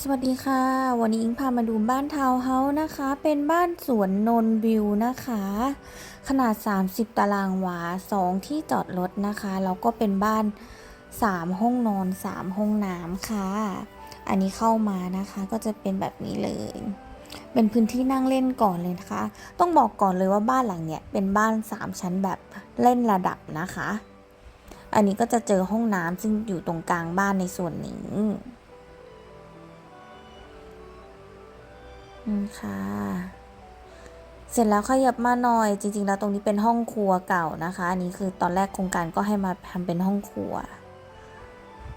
สวัสดีค่ะ วันนี้อิงพามาดูบ้านทาวน์เฮาส์นะคะ เป็นบ้านสวนนนวิวนะคะ ขนาด 30 ตารางวา 2 ที่จอดรถนะคะ แล้วก็เป็นบ้าน 3 ห้องนอน 3 ห้องน้ำค่ะ อันนี้เข้ามานะคะก็จะเป็นแบบนี้เลย เป็นพื้นที่นั่งเล่นก่อนเลยนะคะ ต้องบอกก่อนเลยว่าบ้านหลังเนี้ยเป็นบ้าน 3 ชั้นแบบเล่นระดับนะคะ อันนี้ก็จะเจอห้องน้ำซึ่งอยู่ตรงกลางบ้านในส่วนนี้ อืมค่ะ เสร็จแล้วขยับมาหน่อย จริง ๆ แล้วตรงนี้เป็นห้องครัวเก่านะคะ อันนี้คือตอนแรกโครงการก็ให้มาทำเป็นห้องครัว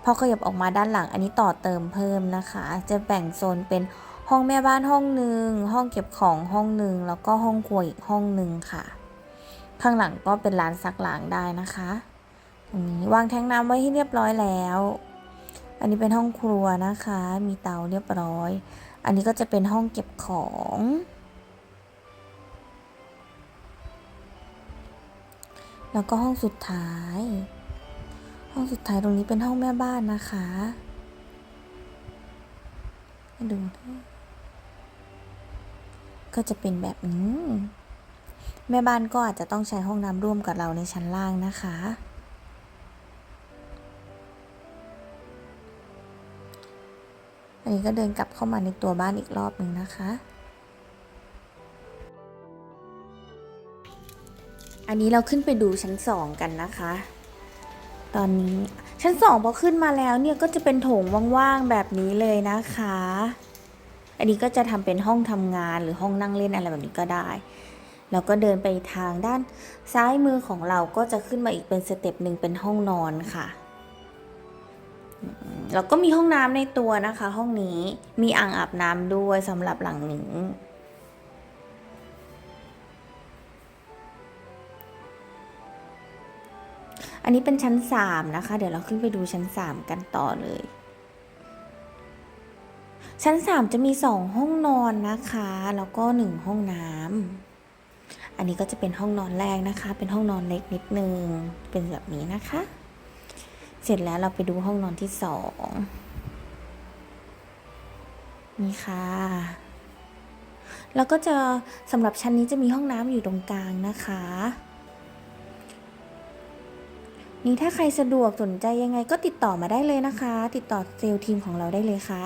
พอขยับออกมาด้านหลัง อันนี้ต่อเติมเพิ่มนะคะ จะแบ่งโซนเป็นห้องแม่บ้านห้องหนึ่งห้องเก็บของห้องหนึ่งแล้วก็ห้องครัวอีกห้องหนึ่งค่ะ ข้างหลังก็เป็นร้านซักล้างได้นะคะตรงนี้วางแทงน้ำไว้ให้เรียบร้อยแล้ว อันนี้เป็นห้องครัวนะคะ มีเตาเรียบร้อย อันนี้ก็จะเป็นห้องเก็บของ แล้วก็ห้องสุดท้าย ห้องสุดท้ายตรงนี้เป็นห้องแม่บ้านนะคะดูก็จะเป็นแบบนี้ แม่บ้านก็อาจจะต้องใช้ห้องน้ำร่วมกับเราในชั้นล่างนะคะ อันนี้ก็เดินกลับเข้ามาในตัวบ้านอีกรอบหนึ่งนะคะ อันนี้เราขึ้นไปดูชั้นสองกันนะคะ ตอนนี้ชั้นสองพอขึ้นมาแล้วเนี่ยก็จะเป็นโถงว่างๆแบบนี้เลยนะคะ อันนี้ก็จะทำเป็นห้องทำงานหรือห้องนั่งเล่นอะไรแบบนี้ก็ได้แล้วก็เดินไปทางด้านซ้ายมือของเราก็จะขึ้นมาอีกเป็นสเต็ปหนึ่งเป็นห้องนอนค่ะ แล้วก็มีห้องน้ำในตัวนะคะ ห้องนี้มีอ่างอาบน้ำด้วยสำหรับหลังนี้อันนี้เป็นชั้นสามนะคะ เดี๋ยวเราขึ้นไปดูชั้นสามกันต่อเลย ชั้นสามจะมีสองห้องนอนนะคะ แล้วก็หนึ่งห้องน้ำอันนี้ก็จะเป็นห้องนอนแรกนะคะ เป็นห้องนอนเล็กนิดนึง เป็นแบบนี้นะคะ เสร็จแล้วเราไปดูห้องนอนที่สองนี่ค่ะ แล้วก็จะสำหรับชั้นนี้จะมีห้องน้ำอยู่ตรงกลางนะคะ นี่ถ้าใครสะดวกสนใจยังไงก็ติดต่อมาได้เลยนะคะ ติดต่อเซลล์ทีมของเราได้เลยค่ะ